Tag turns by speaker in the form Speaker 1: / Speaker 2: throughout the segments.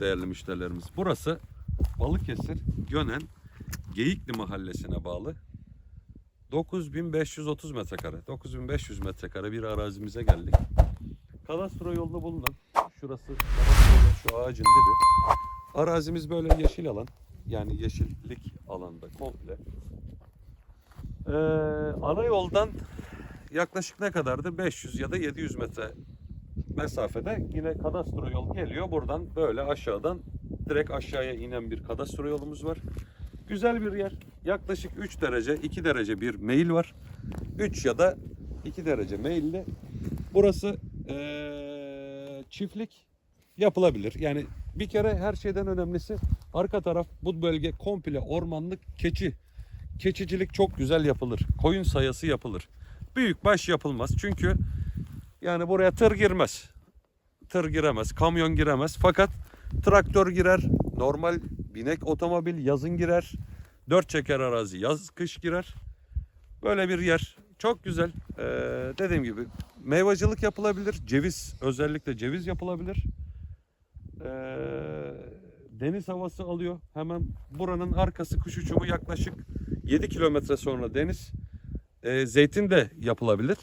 Speaker 1: değerli müşterilerimiz. Burası Balıkesir Gönen Geyikli mahallesine bağlı 9530 metrekare, 9500 metrekare bir arazimize geldik. Kadastro yolunda bulunan, şurası şu ağacın dibi. Arazimiz böyle yeşil alan, yani yeşillik alanda komple. Ee, ana yoldan yaklaşık ne kadardı? 500 ya da 700 metre mesafede yine kadastro yol geliyor. Buradan böyle aşağıdan direkt aşağıya inen bir kadastro yolumuz var. Güzel bir yer. Yaklaşık 3 derece, 2 derece bir meyil var. 3 ya da 2 derece meyilli. Burası eee, çiftlik yapılabilir. Yani bir kere her şeyden önemlisi arka taraf bu bölge komple ormanlık keçi. Keçicilik çok güzel yapılır. Koyun sayası yapılır. Büyük baş yapılmaz. Çünkü yani buraya tır girmez. Tır giremez, kamyon giremez. Fakat traktör girer, normal binek otomobil yazın girer. Dört çeker arazi yaz kış girer. Böyle bir yer. Çok güzel. Ee, dediğim gibi meyvacılık yapılabilir. Ceviz özellikle ceviz yapılabilir. Ee, deniz havası alıyor. Hemen buranın arkası kuş uçumu yaklaşık 7 kilometre sonra deniz. Ee, zeytin de yapılabilir.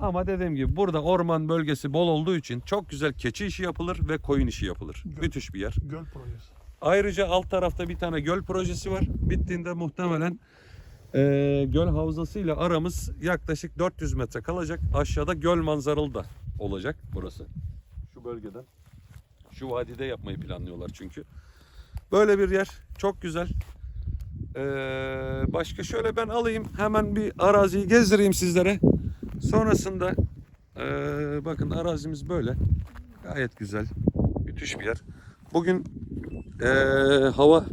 Speaker 1: Ama dediğim gibi burada orman bölgesi bol olduğu için çok güzel keçi işi yapılır ve koyun işi yapılır.
Speaker 2: Gö-
Speaker 1: Müthiş bir yer.
Speaker 2: Göl projesi.
Speaker 1: Ayrıca alt tarafta bir tane göl projesi var. Bittiğinde muhtemelen eee, göl havzasıyla aramız yaklaşık 400 metre kalacak. Aşağıda göl manzaralı da olacak burası. Şu bölgeden. Şu vadide yapmayı planlıyorlar çünkü. Böyle bir yer. Çok güzel. Eee, başka şöyle ben alayım. Hemen bir araziyi gezdireyim sizlere. Sonrasında eee, bakın arazimiz böyle. Gayet güzel. Müthiş bir yer. Bugün ee, hava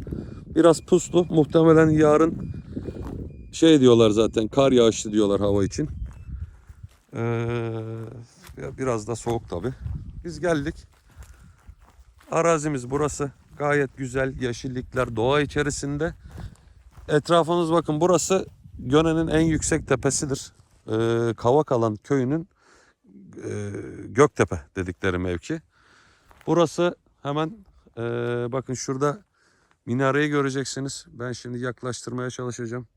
Speaker 1: biraz puslu. Muhtemelen yarın şey diyorlar zaten kar yağışlı diyorlar hava için. Ee, biraz da soğuk tabi. Biz geldik. Arazimiz burası. Gayet güzel yeşillikler doğa içerisinde. Etrafımız bakın burası Göne'nin en yüksek tepesidir. Ee, Kavakalan köyünün e, Göktepe dedikleri mevki. Burası hemen ee, bakın şurada minareyi göreceksiniz. Ben şimdi yaklaştırmaya çalışacağım.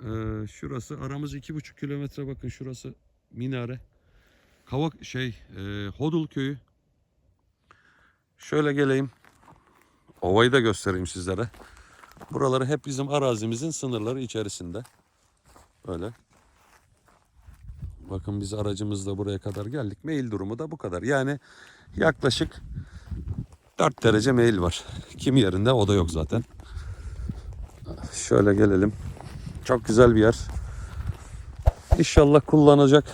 Speaker 1: Ee, şurası aramız iki buçuk kilometre bakın şurası minare. Kavak şey e, Hodul köyü. Şöyle geleyim. Ovayı da göstereyim sizlere. Buraları hep bizim arazimizin sınırları içerisinde. Böyle. Bakın biz aracımızla buraya kadar geldik. Mail durumu da bu kadar. Yani yaklaşık 4 derece meyil var. Kimi yerinde o da yok zaten. Şöyle gelelim. Çok güzel bir yer. İnşallah kullanacak,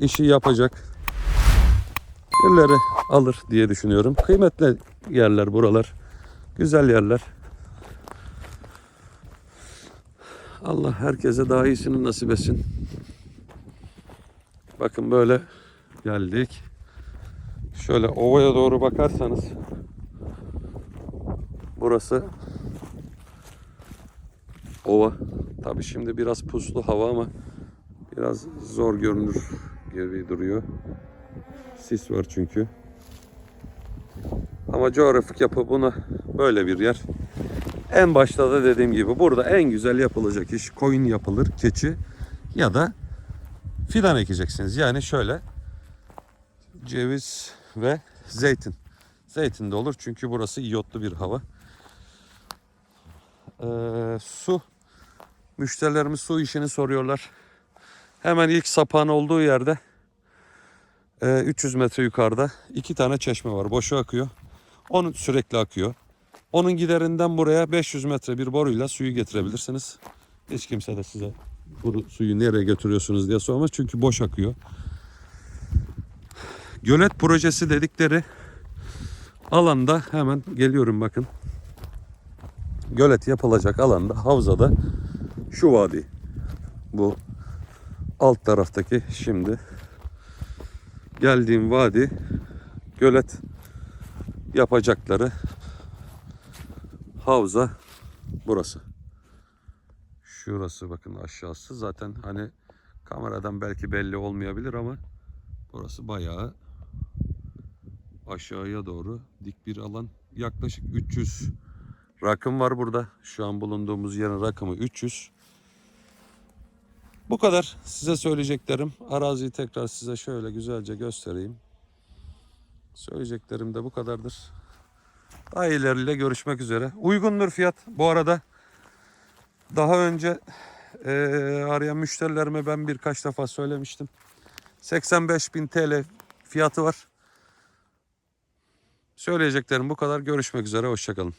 Speaker 1: işi yapacak. Birileri alır diye düşünüyorum. Kıymetli yerler buralar. Güzel yerler. Allah herkese daha iyisini nasip etsin. Bakın böyle geldik. Şöyle ovaya doğru bakarsanız burası ova. Tabi şimdi biraz puslu hava ama biraz zor görünür gibi duruyor. Sis var çünkü. Ama coğrafik yapı buna böyle bir yer. En başta da dediğim gibi burada en güzel yapılacak iş koyun yapılır, keçi ya da fidan ekeceksiniz. Yani şöyle ceviz ve zeytin. Zeytin de olur çünkü burası iyotlu bir hava. Ee, su. Müşterilerimiz su işini soruyorlar. Hemen ilk sapağın olduğu yerde e, 300 metre yukarıda iki tane çeşme var. Boşu akıyor. Onun sürekli akıyor. Onun giderinden buraya 500 metre bir boruyla suyu getirebilirsiniz. Hiç kimse de size bu suyu nereye götürüyorsunuz diye sormaz. Çünkü boş akıyor. Gölet projesi dedikleri alanda hemen geliyorum bakın. Gölet yapılacak alanda havzada şu vadi. Bu alt taraftaki şimdi geldiğim vadi gölet yapacakları havza burası. Şurası bakın aşağısı zaten hani kameradan belki belli olmayabilir ama burası bayağı aşağıya doğru dik bir alan. Yaklaşık 300 rakım var burada. Şu an bulunduğumuz yerin rakımı 300. Bu kadar size söyleyeceklerim. Araziyi tekrar size şöyle güzelce göstereyim. Söyleyeceklerim de bu kadardır. Daha ileriyle görüşmek üzere. Uygundur fiyat. Bu arada daha önce eee, arayan müşterilerime ben birkaç defa söylemiştim. 85.000 TL fiyatı var. Söyleyeceklerim bu kadar. Görüşmek üzere. Hoşçakalın.